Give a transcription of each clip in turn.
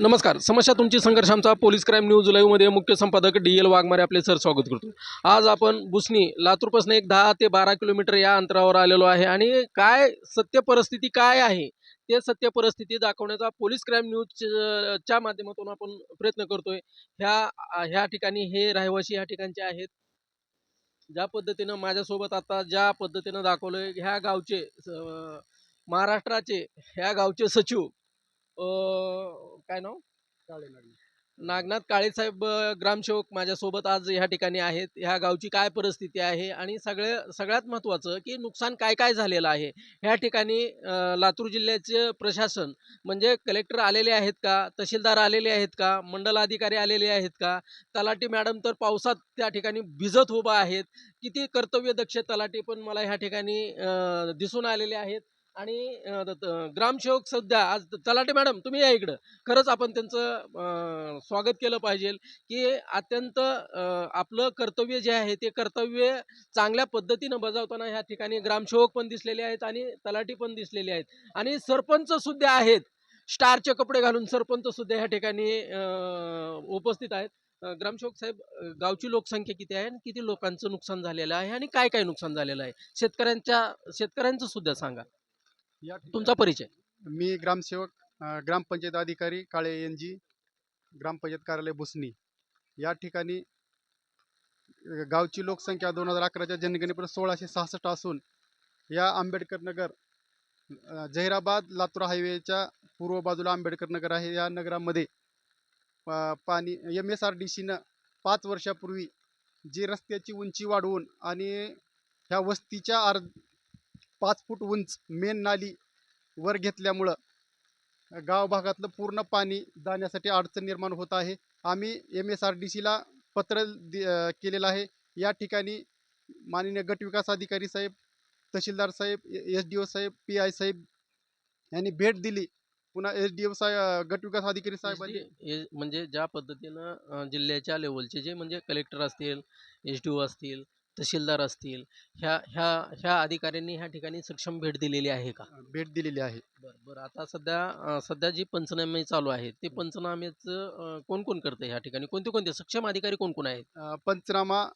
नमस्कार. समस्या तुमची संघर्ष आमचा पोलीस क्राईम न्यूज लाईव्हमध्ये मुख्य संपादक डी एल वाघमारे आपले सर स्वागत करतो. आज आपण बुसनी लातूरपासून एक दहा ते बारा किलोमीटर या अंतरावर आलेलो आहे आणि काय सत्य परिस्थिती काय आहे ते सत्य परिस्थिती दाखवण्याचा पोलीस क्राईम न्यूज च्या माध्यमातून आपण प्रयत्न करतोय. ह्या ह्या ठिकाणी हे रहिवासी ह्या ठिकाणचे आहेत. ज्या पद्धतीनं माझ्यासोबत आता ज्या पद्धतीनं दाखवलंय ह्या गावचे महाराष्ट्राचे ह्या गावचे सचिव अं, काय नाव? नागनाथ काळे साहेब अं, ग्रामसेवक माझ्यासोबत आज ह्या ठिकाणी आहेत. ह्या गावची काय परिस्थिती आहे आणि सगळे सगळ्यात महत्त्वाचं की नुकसान काय काय झालेलं आहे? ह्या ठिकाणी अं, लातूर जिल्ह्याचे प्रशासन म्हणजे कलेक्टर आलेले आहेत का? तहसीलदार आलेले आहेत का? मंडल अधिकारी आलेले आहेत का? तलाठी मॅडम तर पावसात त्या ठिकाणी भिजत उभा आहेत. किती कर्तव्यदक्ष तलाठी पण मला ह्या ठिकाणी अं, दिसून आलेले आहेत. आणि ग्रामसेवक सध्या आज तलाटे मॅडम तुम्ही या इकडं. खरंच आपण त्यांचं स्वागत केलं पाहिजे की अत्यंत आपलं कर्तव्य जे आहे ते कर्तव्य चांगल्या पद्धतीनं बजावताना ह्या ठिकाणी ग्रामसेवक पण दिसलेले आहेत आणि तलाठी पण दिसलेले आहेत. आणि सरपंच सुद्धा आहेत. स्टारचे कपडे घालून सरपंच सुद्धा ह्या ठिकाणी उपस्थित आहेत. ग्रामसेवक साहेब गावची लोकसंख्या किती आहे आणि किती लोकांचं नुकसान झालेलं आहे आणि काय काय नुकसान झालेलं आहे? शेतकऱ्यांच्या शेतकऱ्यांचं सुद्धा सांगा. या तुमचा परिचय. मी ग्रामसेवक अ, ग्रामपंचायत अधिकारी काळे एन जी ग्रामपंचायत कार्यालय बुसनी या ठिकाणी अ, गावची लोकसंख्या दोन हजार अकराच्या जनगणनेपर्यंत सोळाशे सहासष्ट असून या आंबेडकर नगर अ, जहिराबाद लातूर हायवेच्या पूर्व बाजूला आंबेडकर नगर आहे. या नगरामध्ये अ, पाणी एम एस आर डी सीनं पाच वर्षापूर्वी जी रस्त्याची उंची वाढवून आणि ह्या वस्तीच्या आर पाच फूट उंच मेन नाली वर घेतल्यामुळं गाव भागातलं पूर्ण पाणी जाण्यासाठी अडचण निर्माण होत आहे. आम्ही एम एस आर डी सीला पत्र दि केलेलं आहे. या ठिकाणी माननीय गटविकास अधिकारी साहेब तहसीलदार साहेब एस डी ओ साहेब पी आय साहेब यांनी भेट दिली. पुन्हा एस डी ओ साहेब गटविकास अधिकारी साहेबांनी हे म्हणजे ज्या पद्धतीनं जिल्ह्याच्या लेवलचे जे म्हणजे कलेक्टर असतील एस डी ओ असतील तहसीलदार असतील ह्या ह्या ह्या अधिकाऱ्यांनी ह्या ठिकाणी सक्षम भेट दिलेली आहे का? भेट दिलेली आहे. बरं बरं. आता सध्या सध्या जी पंचनामे चालू आहेत ते पंचनामेचं अं, कोण कोण करतं ह्या ठिकाणी? कोणते कोणते? सक्षम अधिकारी कोण कोण आहेत पंचनामा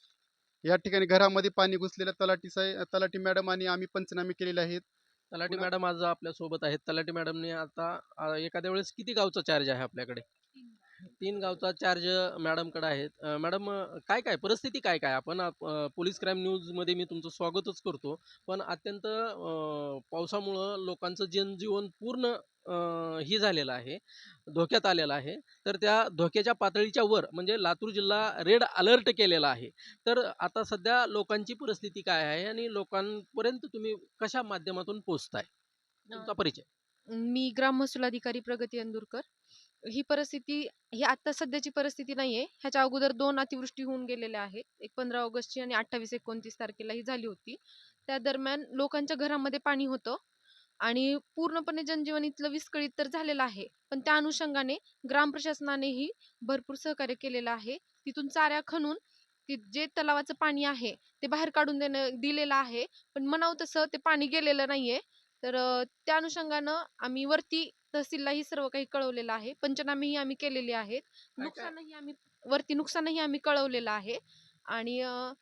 या ठिकाणी घरामध्ये पाणी घुसलेलं तलाठी साहेब तलाठी मॅडम आणि आम्ही पंचनामे केलेले आहेत. तलाठी पुन्हा- मॅडम आज आपल्यासोबत आहेत. तलाठी मॅडमने आता एखाद्या वेळेस किती गावचा चार्ज आहे आपल्याकडे? तीन गावचा चार्ज मॅडमकडे आहेत. अं, मॅडम अं, काय काय परिस्थिती काय काय? आपण आप- अं, पोलीस क्राईम न्यूजमध्ये मी तुमचं स्वागतच करतो. पण अत्यंत अं, पावसामुळं लोकांचं जनजीवन पूर्ण अं, ही झालेलं आहे धोक्यात आलेलं आहे. तर त्या धोक्याच्या पातळीच्या वर म्हणजे लातूर जिल्हा रेड अलर्ट केलेला आहे. तर आता सध्या लोकांची परिस्थिती काय आहे आणि लोकांपर्यंत तुम्ही कशा माध्यमातून पोहोचताय? तुमचा परिचय. मी ग्राम महसूल अधिकारी प्रगती अंदुरकर. ही परिस्थिती ही आता सध्याची परिस्थिती नाहीये. ह्याच्या अगोदर दोन अतिवृष्टी होऊन गेलेल्या आहेत. एक पंधरा ऑगस्टची आणि अठ्ठावीस एकोणतीस तारखेला ही झाली होती. त्या दरम्यान लोकांच्या घरामध्ये पाणी होतं आणि पूर्णपणे जनजीवन इथलं विस्कळीत तर झालेलं आहे. पण त्या अनुषंगाने ग्राम प्रशासनानेही भरपूर सहकार्य केलेलं आहे. तिथून चाऱ्या खणून ती जे तलावाचं पाणी आहे ते बाहेर काढून देणं दिलेलं आहे. पण म्हणावं तसं ते पाणी गेलेलं नाहीये. तर त्या अनुषंगानं आम्ही वरती तहसीललाही सर्व काही कळवलेलं आहे. पंचनामेही आम्ही केलेले आहेत? नुकसानही आम्ही वरती नुकसानही आम्ही कळवलेलं आहे. आणि अ,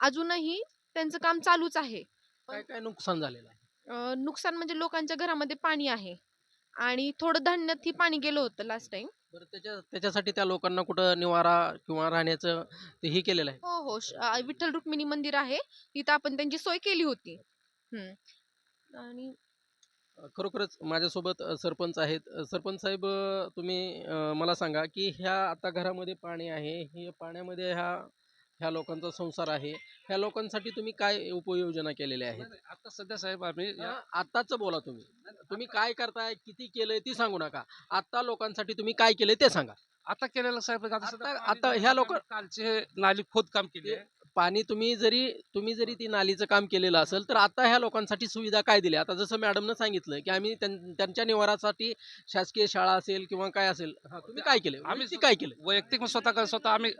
अजूनही त्यांचं काम चालूच आहे. काय काय नुकसान झालेलं आहे? अ, नुकसान म्हणजे लोकांच्या घरामध्ये पाणी आहे. आणि थोडं धान्यातही पाणी गेलं होतं लास्ट टाइम बरं त्याच्या त्याच्यासाठी त्या लोकांना कुठं निवारा किंवा राहण्याचं ते हे केलेलं आहे? हो हो. श- अ, विठ्ठल रुक्मिणी मंदिर आहे. तिथं आपण त्यांची सोय केली होती. हम्म. आणि खरोखरच माझ्यासोबत सरपंच आहेत. सरपंच साहेब तुम्ही मला सांगा की ह्या आता घरामध्ये पाणी आहे. हे पाण्यामध्ये ह्या ह्या लोकांचा संसार आहे. ह्या लोकांसाठी तुम्ही काय उपाययोजना केलेल्या आहेत? आता सध्या साहेब आम्ही आत्ताचं बोला तुम्ही. तुम्ही काय करताय किती केलंय ती सांगू नका. आता लोकांसाठी तुम्ही काय केलंय ते सांगा. आता केलेलं साहेब आता ह्या लोक- कालचे नाली खोद काम केले पाणी तुम्ही जरी तुम्ही जरी ती नालीचं काम केलेलं असेल तर आता ह्या लोकांसाठी सुविधा काय दिली आता जसं मॅडमनं सांगितलं की आम्ही त्यां- त्यांच्या निवारासाठी शासकीय शाळा असेल किंवा काय असेल हा, तुम्ही काय केलं? आम्ही काय केलं? वैयक्तिक स्वतः स्वतः आम्ही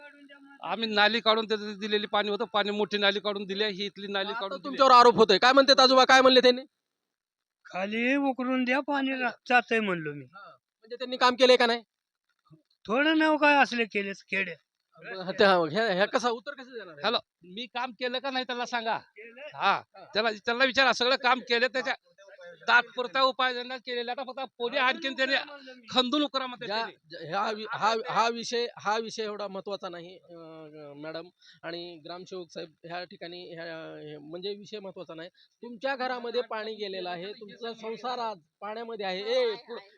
आम्ही नाली काढून त्याचं दिलेली पाणी होतं पाणी मोठी नाली काढून दिली ही इथली नाली काढून. तुमच्यावर आरोप होतोय. काय म्हणते आजोबा? काय म्हणले त्यांनी? खाली उकरून द्या पाणी जातंय म्हणलो मी. म्हणजे त्यांनी काम केलंय का नाही? थोडं नाव काय असले केले खेडे त्या- ह्या ह्या कसा उत्तर कसं देणार आहे? हॅलो मी काम केलं का नाही त्याला सांगा. हा त्याला त्याला विचारा सगळं काम केलं त्याच्या तात्पुरता उपाय त्यांना केलेला आता फक्त पोली आणखीन त्याने खंदून ज्या. ज्या- ह्या वि- हा हा विषय हा विषय एवढा महत्त्वाचा नाही अं, मॅडम. आणि ग्रामसेवक साहेब ह्या ठिकाणी ह्या हे- म्हणजे विषय महत्त्वाचा नाही. तुमच्या घरामध्ये पाणी गेलेलं आहे तुमचा संसार आज पाण्यामध्ये आहे. ए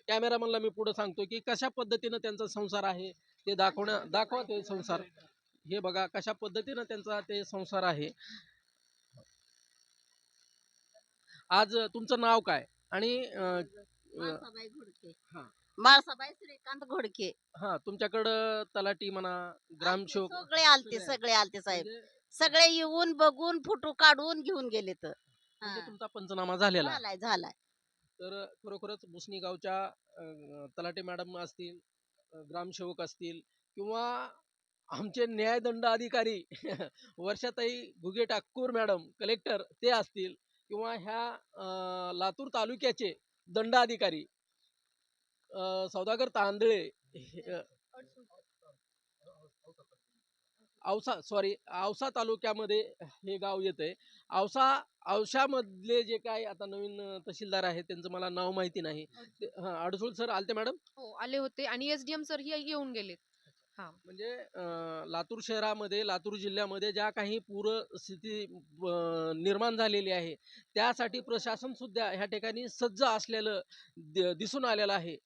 कॅमेरामनला मी पुढे सांगतो की कशा पद्धतीनं त्यांचा संसार आहे? ते दाखवण्या दाखवा ते संसार. हे बघा कशा पद्धतीनं त्यांचा ते संसार आहे. आज तुमचं नाव काय? आणि हा. माळसाबाई श्रीकांत घोडके. हा तुमच्याकडं तलाठी म्हणा ग्रामसेवक. सगळे आलते सगळे आलते साहेब. म्हणजे सगळे येऊन बघून फोटो काढून घेऊन गेले तर म्हणजे तुमचा पंचनामा झालेला. झालाय झालाय. तर खरोखरच बुसनी गावच्या अं, तलाठी मॅडम असतील ग्रामसेवक असतील किंवा आमचे न्यायदंड अधिकारी वर्षाताई घुगे ठाकूर मॅडम कलेक्टर ते असतील किंवा ह्या लातूर तालुक्याचे दंडाधिकारी सौदागर तांदळे हे- औसा सॉरी औसा तालुक्यामध्ये हे गाव येतंय. औसा औशामधले जे काय आता नवीन तहसीलदार आहेत त्यांचं मला नाव माहिती नाही. ते- हा अडसूळ सर आलते मॅडम. हो आले होते आणि एस डी एम सर ही येऊन गेलेत. म्हणजे अं, लातूर शहरामध्ये लातूर जिल्ह्यामध्ये ज्या काही पूरस्थिती अं, निर्माण झालेली आहे त्यासाठी प्रशासन सुद्धा ह्या ठिकाणी सज्ज असलेलं दि- दिसून आलेलं आहे.